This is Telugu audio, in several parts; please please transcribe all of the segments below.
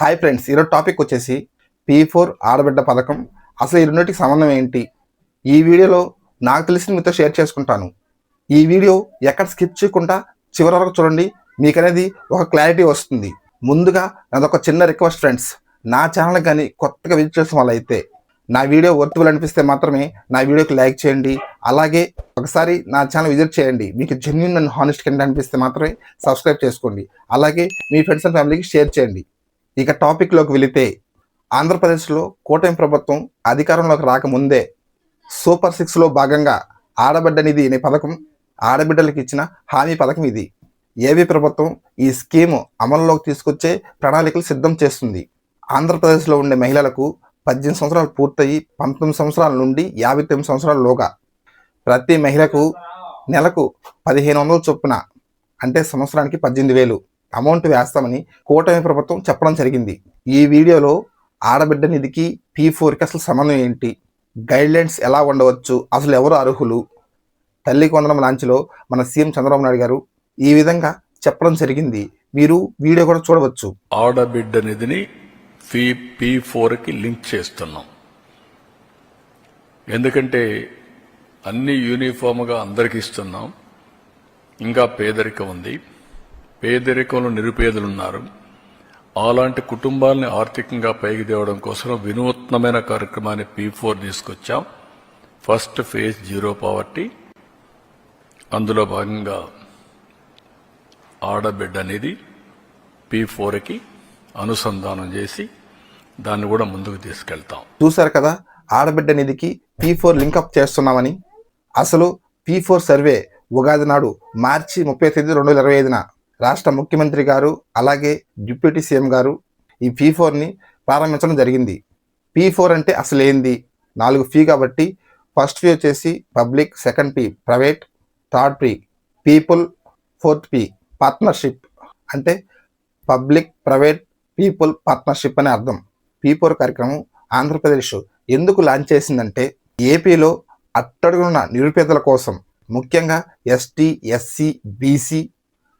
హాయ్ ఫ్రెండ్స్ ఈరోజు టాపిక్ వచ్చేసి పీ ఫోర్ ఆడబిడ్డ పథకం. అసలు ఈ రెండింటికి సంబంధం ఏంటి? ఈ వీడియోలో నాకు తెలిసిన మీతో షేర్ చేసుకుంటాను. ఈ వీడియో ఎక్కడ స్కిప్ చేయకుండా చివరి వరకు చూడండి. మీకు అనేది ఒక క్లారిటీ వస్తుంది. ముందుగా నాదొక చిన్న రిక్వెస్ట్ ఫ్రెండ్స్. నా ఛానల్ కానీ కొత్తగా విజిట్ చేసిన వాళ్ళైతే నా వీడియో వర్తువులు అనిపిస్తే మాత్రమే నా వీడియోకి లైక్ చేయండి. అలాగే ఒకసారి నా ఛానల్ విజిట్ చేయండి. మీకు జెన్యున్ అండ్ హానెస్ట్ కింద అనిపిస్తే మాత్రమే సబ్స్క్రైబ్ చేసుకోండి. అలాగే మీ ఫ్రెండ్స్ అండ్ ఫ్యామిలీకి షేర్ చేయండి. ఇక టాపిక్లోకి వెళితే ఆంధ్రప్రదేశ్లో కూటమి ప్రభుత్వం అధికారంలోకి రాకముందే సూపర్ సిక్స్లో భాగంగా ఆడబిడ్డ నిధి అనే పథకం ఆడబిడ్డలకు ఇచ్చిన హామీ పథకం ఇది. ఏపీ ప్రభుత్వం ఈ స్కీమ్ అమల్లోకి తీసుకొచ్చే ప్రణాళికలు సిద్ధం చేస్తుంది. ఆంధ్రప్రదేశ్లో ఉండే మహిళలకు పద్దెనిమిది సంవత్సరాలు పూర్తయి పంతొమ్మిది సంవత్సరాల నుండి యాభై తొమ్మిది సంవత్సరాలలోగా ప్రతి మహిళకు నెలకు పదిహేను వందల చొప్పున అంటే సంవత్సరానికి పద్దెనిమిది వేలు. అమౌంట్ వేస్తామని కూటమి ప్రభుత్వం చెప్పడం జరిగింది. ఈ వీడియోలో ఆడబిడ్డ నిధికి పీ ఫోర్కి అసలు సంబంధం ఏంటి? గైడ్లైన్స్ ఎలా ఉండవచ్చు? అసలు ఎవరు అర్హులు? తల్లి కొందరం లాంచ్లో మన సీఎం చంద్రబాబు నాయుడు గారు ఈ విధంగా చెప్పడం జరిగింది. మీరు వీడియో కూడా చూడవచ్చు. ఆడబిడ్డ నిధిని ఫీ పీ ఫోర్కి లింక్ చేస్తున్నాం. ఎందుకంటే అన్ని యూనిఫామ్గా అందరికి ఇస్తున్నాం. ఇంకా పేదరికం ఉంది. పేదరికంలో నిరుపేదలున్నారు. అలాంటి కుటుంబాలని ఆర్థికంగా పైకి తేవడం కోసం వినూత్నమైన కార్యక్రమాన్ని పీ ఫోర్ తీసుకొచ్చాం. First phase zero poverty. అందులో భాగంగా ఆడబిడ్డ అనేది పీ ఫోర్కి అనుసంధానం చేసి దాన్ని కూడా ముందుకు తీసుకెళ్తాం. చూశారు కదా ఆడబిడ్డ నిధికి పీ ఫోర్ లింకప్ చేస్తున్నామని. అసలు పీ ఫోర్ సర్వే ఉగాది నాడు మార్చి ముప్పై తేదీ రెండు వేల ఇరవై ఐదున రాష్ట్ర ముఖ్యమంత్రి గారు అలాగే డిప్యూటీ సీఎం గారు ఈ పీ ఫోర్ని ప్రారంభించడం జరిగింది. పీ ఫోర్ అంటే అసలు ఏంది నాలుగు ఫీ కాబట్టి ఫస్ట్ ఫీ వచ్చేసి public second P private third P people fourth P partnership. అంటే పబ్లిక్ ప్రైవేట్ పీపుల్ పార్ట్నర్షిప్ అనే అర్థం. పీ ఫోర్ కార్యక్రమం ఆంధ్రప్రదేశ్ ఎందుకు లాంచ్ చేసిందంటే ఏపీలో అట్టడుగున్న నిరుపేదల కోసం. ముఖ్యంగా ఎస్టీ ఎస్సీ బీసీ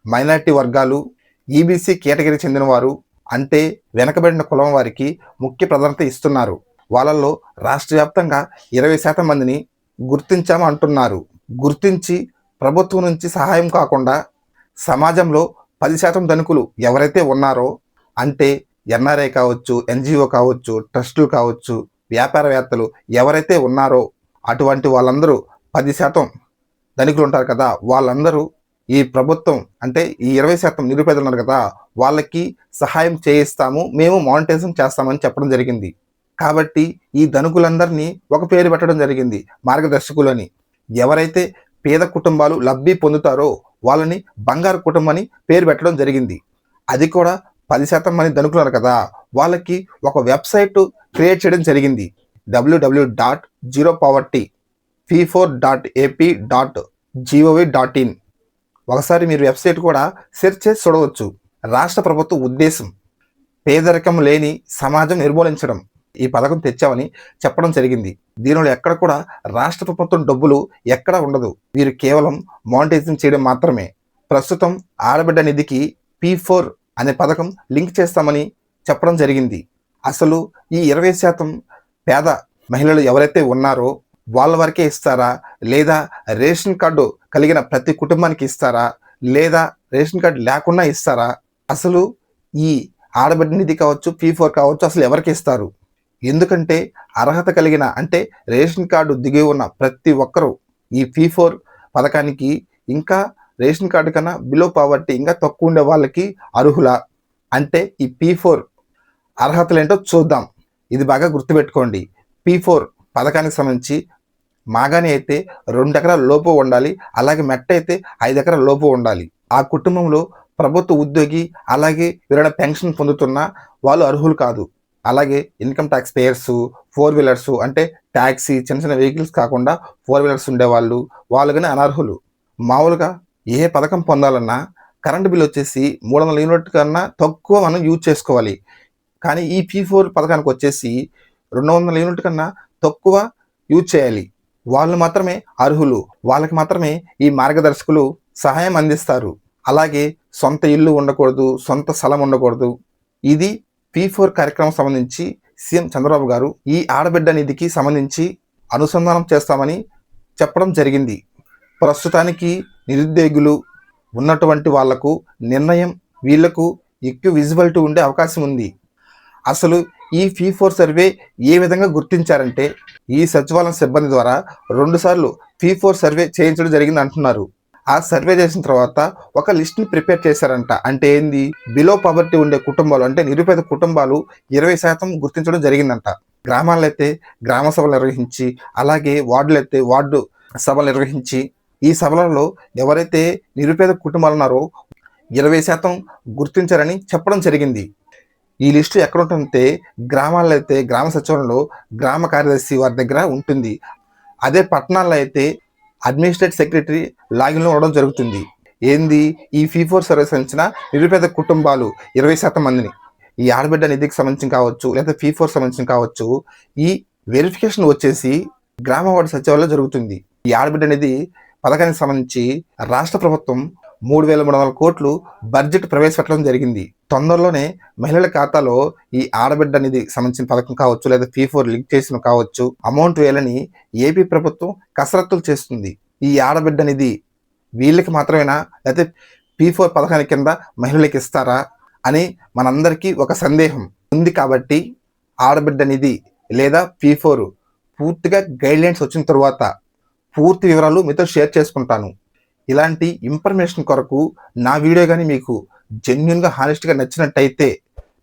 మైనారిటీ వర్గాలు ఈబీసీ కేటగిరీ చెందినవారు అంటే వెనకబడిన కులం వారికి ముఖ్య ప్రాధాన్యత ఇస్తున్నారు. వాళ్ళల్లో రాష్ట్ర వ్యాప్తంగా ఇరవై శాతం మందిని గుర్తించాము అంటున్నారు. గుర్తించి ప్రభుత్వం నుంచి సహాయం కాకుండా సమాజంలో పది శాతం ధనికులు ఎవరైతే ఉన్నారో అంటే ఎన్ఆర్ఐ కావచ్చు ఎన్జిఓ కావచ్చు ట్రస్టులు కావచ్చు వ్యాపారవేత్తలు ఎవరైతే ఉన్నారో అటువంటి వాళ్ళందరూ పది శాతం ధనికులు ఉంటారు కదా. వాళ్ళందరూ ఈ ప్రభుత్వం అంటే ఈ ఇరవై శాతం నిరుపేదలు ఉన్నారు కదా వాళ్ళకి సహాయం చేయిస్తాము మేము మానిటైజేషన్ చేస్తామని చెప్పడం జరిగింది. కాబట్టి ఈ ధనుకులందరినీ ఒక పేరు పెట్టడం జరిగింది మార్గదర్శకులని. ఎవరైతే పేద కుటుంబాలు లబ్ధి పొందుతారో వాళ్ళని బంగారు కుటుంబం అని పేరు పెట్టడం జరిగింది. అది కూడా పది శాతం మంది ధనుకున్నారు కదా వాళ్ళకి ఒక వెబ్సైట్ క్రియేట్ చేయడం జరిగింది. WW dot zero poverty P four dot AP dot GOV dot in. ఒకసారి మీరు వెబ్సైట్ కూడా సెర్చ్ చేసి చూడవచ్చు. రాష్ట్ర ప్రభుత్వ ఉద్దేశం పేదరికం లేని సమాజం నిర్మూలించడం. ఈ పథకం తెచ్చామని చెప్పడం జరిగింది. దీనిలో ఎక్కడ కూడా రాష్ట్ర ప్రభుత్వం డబ్బులు ఎక్కడ ఉండదు. వీరు కేవలం మానిటైజేషన్ చేయడం మాత్రమే. ప్రస్తుతం ఆడబిడ్డ నిధికి పీ ఫోర్ అనే పథకం లింక్ చేస్తామని చెప్పడం జరిగింది. అసలు ఈ ఇరవై శాతం పేద మహిళలు ఎవరైతే ఉన్నారో వాళ్ళ వరకే ఇస్తారా? లేదా రేషన్ కార్డు కలిగిన ప్రతి కుటుంబానికి ఇస్తారా? లేదా రేషన్ కార్డు లేకుండా ఇస్తారా? అసలు ఈ ఆడబిడ్డ నిధి కావచ్చు పీ ఫోర్ కావచ్చు అసలు ఎవరికి ఇస్తారు? ఎందుకంటే అర్హత కలిగిన అంటే రేషన్ కార్డు దిగి ఉన్న ప్రతి ఒక్కరూ ఈ పీ ఫోర్ పథకానికి ఇంకా రేషన్ కార్డు కన్నా బిలో పావర్టీ ఇంకా తక్కువ ఉండే వాళ్ళకి అర్హుల? అంటే ఈ పీ ఫోర్ అర్హతలు ఏంటో చూద్దాం. ఇది బాగా గుర్తుపెట్టుకోండి. పీ ఫోర్ పథకానికి సంబంధించి మాగాని అయితే రెండు ఎకరాల లోపు ఉండాలి అలాగే మెట్ట అయితే ఐదు ఎకరాల లోపు ఉండాలి. ఆ కుటుంబంలో ప్రభుత్వ ఉద్యోగి అలాగే ఎవరైనా పెన్షన్ పొందుతున్న వాళ్ళు అర్హులు కాదు. అలాగే income tax payers four wheelers అంటే ట్యాక్సీ చిన్న చిన్న వెహికల్స్ కాకుండా ఫోర్ వీలర్స్ ఉండేవాళ్ళు వాళ్ళు కానీ అనర్హులు. మామూలుగా ఏ పథకం పొందాలన్నా కరెంట్ బిల్ వచ్చేసి మూడు వందల యూనిట్ కన్నా తక్కువ మనం యూజ్ చేసుకోవాలి. కానీ ఈ పీ ఫోర్ పథకానికి వచ్చేసి రెండు వందల యూనిట్ కన్నా తక్కువ యూజ్ చేయాలి. వాళ్ళు మాత్రమే అర్హులు. వాళ్ళకి మాత్రమే ఈ మార్గదర్శకులు సహాయం అందిస్తారు. అలాగే సొంత ఇల్లు ఉండకూడదు సొంత స్థలం ఉండకూడదు. ఇది పీ ఫోర్ కార్యక్రమం సంబంధించి సీఎం చంద్రబాబు గారు ఈ ఆడబిడ్డ నిధికి సంబంధించి అనుసంధానం చేస్తామని చెప్పడం జరిగింది. ప్రస్తుతానికి నిరుద్యోగులు ఉన్నటువంటి వాళ్ళకు నిర్ణయం వీళ్ళకు ఎక్కువ విజిబిలిటీ ఉండే అవకాశం ఉంది. అసలు ఈ ఫీ ఫోర్ సర్వే ఏ విధంగా గుర్తించారంటే ఈ సచివాలయం సిబ్బంది ద్వారా రెండుసార్లు ఫీ ఫోర్ సర్వే చేయించడం జరిగింది అంటున్నారు. ఆ సర్వే చేసిన తర్వాత ఒక లిస్ట్ని ప్రిపేర్ చేశారంట. అంటే ఏంది? బిలో పవర్టీ ఉండే కుటుంబాలు అంటే నిరుపేద కుటుంబాలు ఇరవై శాతం గుర్తించడం జరిగిందంట. గ్రామాల్లో అయితే గ్రామ సభలు నిర్వహించి అలాగే వార్డులు అయితే వార్డు సభలు నిర్వహించి ఈ సభలలో ఎవరైతే నిరుపేద కుటుంబాలు ఉన్నారో ఇరవై శాతం గుర్తించారని చెప్పడం జరిగింది. ఈ లిస్టు ఎక్కడ ఉంటుందంటే గ్రామాల్లో అయితే గ్రామ సచివాలయంలో గ్రామ కార్యదర్శి వారి దగ్గర ఉంటుంది. అదే పట్టణాల్లో అయితే అడ్మినిస్ట్రేటివ్ సెక్రటరీ లాగిన్లో ఉండడం జరుగుతుంది. ఏంది? ఈ ఫీ ఫోర్ సర్వీస్ సంబంధించిన నిరుపేద కుటుంబాలు ఇరవై శాతం మందిని. ఈ ఆడబిడ్డ నిధికి సంబంధించి కావచ్చు లేదా ఫీ ఫోర్ సంబంధించి కావచ్చు ఈ వెరిఫికేషన్ వచ్చేసి గ్రామ వార్డు సచివాలయంలో జరుగుతుంది. ఈ ఆడబిడ్డ నిధి పథకానికి సంబంధించి రాష్ట్ర ప్రభుత్వం మూడు వేల మూడు వందల కోట్లు బడ్జెట్ ప్రవేశపెట్టడం జరిగింది. తొందరలోనే మహిళల ఖాతాలో ఈ ఆడబిడ్డ నిధి సంబంధించిన పథకం కావచ్చు లేదా ఫీ ఫోర్ లింక్ చేసిన కావచ్చు అమౌంట్ వేయాలని ఏపీ ప్రభుత్వం కసరత్తులు చేస్తుంది. ఈ ఆడబిడ్డ నిధి వీళ్ళకి మాత్రమేనా? లేకపోతే పీ ఫోర్ పథకానికి కింద మహిళలకు ఇస్తారా? అని మనందరికీ ఒక సందేహం ఉంది కాబట్టి ఆడబిడ్డ నిధి లేదా పీ ఫోర్ పూర్తిగా గైడ్లైన్స్ వచ్చిన తర్వాత పూర్తి వివరాలు మీతో షేర్ చేసుకుంటాను. ఇలాంటి ఇన్ఫర్మేషన్ కొరకు నా వీడియో కానీ మీకు జెన్యున్గా హానెస్ట్గా నచ్చినట్టయితే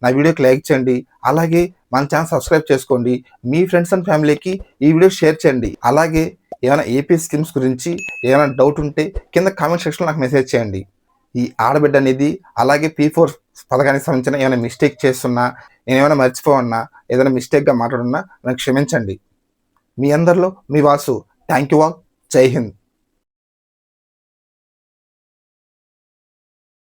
నా వీడియోకి లైక్ చేయండి. అలాగే మన ఛానల్ సబ్స్క్రైబ్ చేసుకోండి. మీ ఫ్రెండ్స్ అండ్ ఫ్యామిలీకి ఈ వీడియో షేర్ చేయండి. అలాగే ఏమైనా ఏపీ స్కీమ్స్ గురించి ఏమైనా డౌట్ ఉంటే కింద కామెంట్ సెక్షన్లో నాకు మెసేజ్ చేయండి. ఈ ఆడబిడ్డ అనేది అలాగే పీ ఫోర్ పథకానికి సంబంధించిన ఏమైనా మిస్టేక్ చేస్తున్నా నేను ఏమైనా మర్చిపోవన్నా ఏదైనా మిస్టేక్గా మాట్లాడున్నా నాకు క్షమించండి. మీ అందరిలో మీ వాసు. థ్యాంక్ యూ ఆల్ జై హింద్